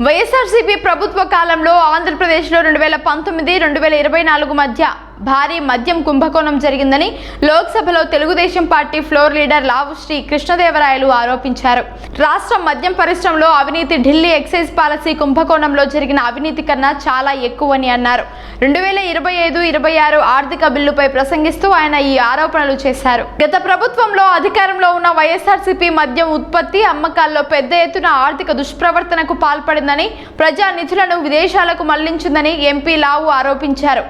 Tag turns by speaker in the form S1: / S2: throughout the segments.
S1: వైఎస్ఆర్సీపీ ప్రభుత్వ కాలంలో ఆంధ్రప్రదేశ్లో రెండు వేల పంతొమ్మిది రెండు వేల ఇరవై నాలుగు మధ్య భారీ మద్యం కుంభకోణం జరిగిందని లోక్సభలో Telugu Desam party floor leader Lavu Sri Krishnadevarayalu ఆరోపించారు. రాష్ట్ర మద్యం పరిశ్రమలో అవినీతి ఢిల్లీ ఎక్సైజ్ పాలసీ కుంభకోణంలో జరిగిన అవినీతి కన్నా చాలా ఎక్కువని అన్నారు. రెండు వేల ఇరవై ఐదు ఇరవై ఆరు ఆర్థిక బిల్లుపై ప్రసంగిస్తూ ఆయన ఈ ఆరోపణలు చేశారు. గత ప్రభుత్వంలో అధికారంలో ఉన్న వైఎస్ఆర్సీపీ మద్యం ఉత్పత్తి అమ్మకాల్లో పెద్ద ఎత్తున ఆర్థిక దుష్ప్రవర్తనకు పాల్పడిందని ప్రజా నిధులను విదేశాలకు మళ్ళించిందని ఎంపీ లావు ఆరోపించారు.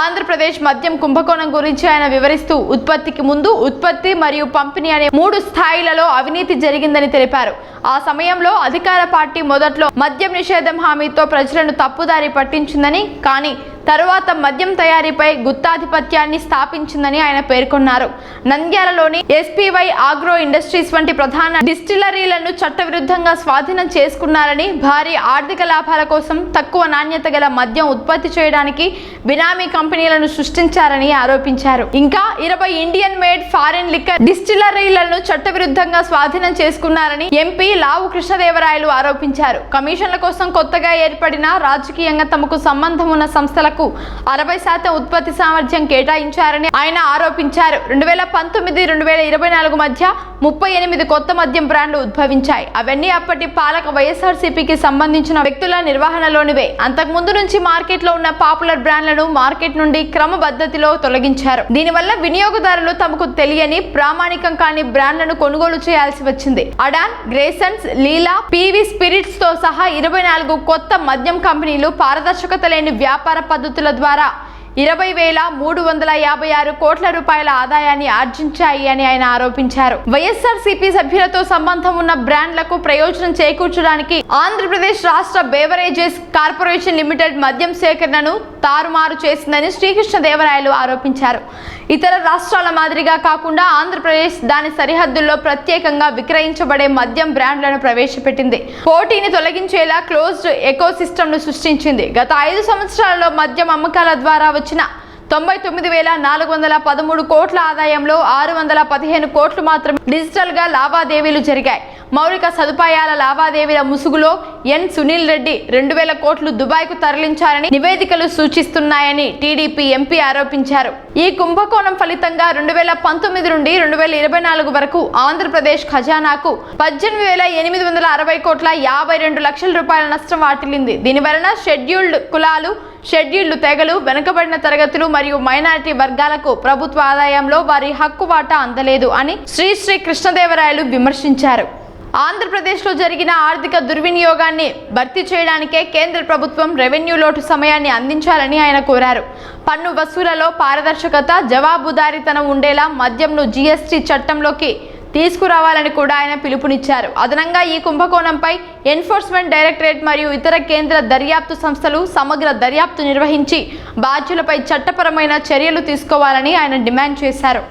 S1: ఆంధ్రప్రదేశ్ మద్యం కుంభకోణం గురించి ఆయన వివరిస్తూ ఉత్పత్తికి ముందు ఉత్పత్తి మరియు పంపిణీ అనే మూడు స్థాయిలలో అవినీతి జరిగిందని తెలిపారు. ఆ సమయంలో అధికార పార్టీ మొదట్లో మద్యం నిషేధం హామీతో ప్రజలను తప్పుదారి పట్టించిందని కానీ తరువాత మద్యం తయారీపై గుత్తాధిపత్యాన్ని స్థాపించిందని ఆయన పేర్కొన్నారు. నంద్యాలలోని ఎస్పీవై ఆగ్రో ఇండస్ట్రీస్ వంటి ప్రధాన డిస్టిలరీలను చట్టవిరుద్ధంగా స్వాధీనం చేసుకున్నారని భారీ ఆర్థిక లాభాల కోసం తక్కువ నాణ్యత గల మద్యం ఉత్పత్తి చేయడానికి బినామీ కంపెనీలను సృష్టించారని ఆరోపించారు. ఇంకా ఇరవై ఇండియన్ మేడ్ ఫారెన్ లిక్కర్ డిస్టిలరీలను చట్టవిరుద్ధంగా స్వాధీనం చేసుకున్నారని ఎంపీ లావు కృష్ణదేవరాయలు ఆరోపించారు. కమిషన్ల కోసం కొత్తగా ఏర్పడిన రాజకీయంగా తమకు సంబంధం ఉన్న సంస్థలకు అరవై శాతం ఉత్పత్తి సామర్థ్యం కేటాయించారని ఆయన ఆరోపించారు. రెండు వేల పంతొమ్మిది రెండు వేల ఇరవై నాలుగు మధ్య ముప్పై ఎనిమిది కొత్త మద్యం బ్రాండ్లు ఉద్భవించాయి. అవన్నీ అప్పటి పాలక వైఎస్ఆర్సీపీకి సంబంధించిన వ్యక్తుల నిర్వహణలోనివే. అంతకుముందు నుంచి మార్కెట్లో ఉన్న పాపులర్ బ్రాండ్లను మార్కెట్ నుండి క్రమబద్ధతిలో తొలగించారు. దీనివల్ల వినియోగదారులు తమకు తెలియని ప్రామాణికం కాని బ్రాండ్లను కొనుగోలు చేయాల్సి వచ్చింది. అడాన్ గ్రేసన్స్ లీలా పీవీ స్పిరిట్స్తో సహా ఇరవై నాలుగు కొత్త మద్యం కంపెనీలు పారదర్శకత లేని వ్యాపార పద్ధతుల ద్వారా ఇరవై వేల మూడు వందల యాభై ఆరు కోట్ల రూపాయల ఆదాయాన్ని ఆర్జించాయి అని ఆయన ఆరోపించారు. వైఎస్ఆర్ సిపి సభ్యులతో సంబంధం ఉన్న బ్రాండ్లకు ప్రయోజనం చేకూర్చడానికి ఆంధ్రప్రదేశ్ రాష్ట్ర బేవరేజెస్ కార్పొరేషన్ లిమిటెడ్ మద్యం సేకరణను తారుమారు చేసిందని శ్రీకృష్ణదేవరాయలు ఆరోపించారు. ఇతర రాష్ట్రాల మాదిరిగా కాకుండా ఆంధ్రప్రదేశ్ దాని సరిహద్దుల్లో ప్రత్యేకంగా విక్రయించబడే మద్యం బ్రాండ్లను ప్రవేశపెట్టింది. పోటీని తొలగించేలా క్లోజ్డ్ ఎకో సృష్టించింది. గత ఐదు సంవత్సరాలలో మద్యం అమ్మకాల ద్వారా వచ్చిన తొంభై తొమ్మిది వేల నాలుగు వందల పదమూడు కోట్ల ఆదాయంలో ఆరు వందల పదిహేను కోట్లు మాత్రమే డిజిటల్గా లావాదేవీలు జరిగాయి. మౌలిక సదుపాయాల లావాదేవీల ముసుగులో ఎన్ సునీల్ రెడ్డి రెండు వేల కోట్లు దుబాయ్కు తరలించారని నివేదికలు సూచిస్తున్నాయని టీడీపీ ఎంపీ ఆరోపించారు. ఈ కుంభకోణం ఫలితంగా రెండు వేల పంతొమ్మిది నుండి రెండు వేల ఇరవై నాలుగు వరకు ఆంధ్రప్రదేశ్ ఖజానాకు పద్దెనిమిది వేల ఎనిమిది వందల అరవై కోట్ల యాభై రెండు లక్షల రూపాయల నష్టం వాటిల్లింది. దీని వలన షెడ్యూల్డ్ కులాలు షెడ్యూల్డ్ తెగలు వెనుకబడిన తరగతులు మరియు మైనారిటీ వర్గాలకు ప్రభుత్వ ఆదాయంలో వారి హక్కు వాటా అందలేదు అని శ్రీశ్రీ కృష్ణదేవరాయలు విమర్శించారు. ఆంధ్రప్రదేశ్లో జరిగిన ఆర్థిక దుర్వినియోగాన్ని భర్తీ చేయడానికే కేంద్ర ప్రభుత్వం రెవెన్యూ లోటు సమయాన్ని అందించాలని ఆయన కోరారు. పన్ను వసూలలో పారదర్శకత జవాబుదారీతనం ఉండేలా మద్యంను జీఎస్టీ చట్టంలోకి తీసుకురావాలని కూడా ఆయన పిలుపునిచ్చారు. అదనంగా ఈ కుంభకోణంపై ఎన్ఫోర్స్మెంట్ డైరెక్టరేట్ మరియు ఇతర కేంద్ర దర్యాప్తు సంస్థలు సమగ్ర దర్యాప్తు నిర్వహించి బాధ్యులపై చట్టపరమైన చర్యలు తీసుకోవాలని ఆయన డిమాండ్ చేశారు.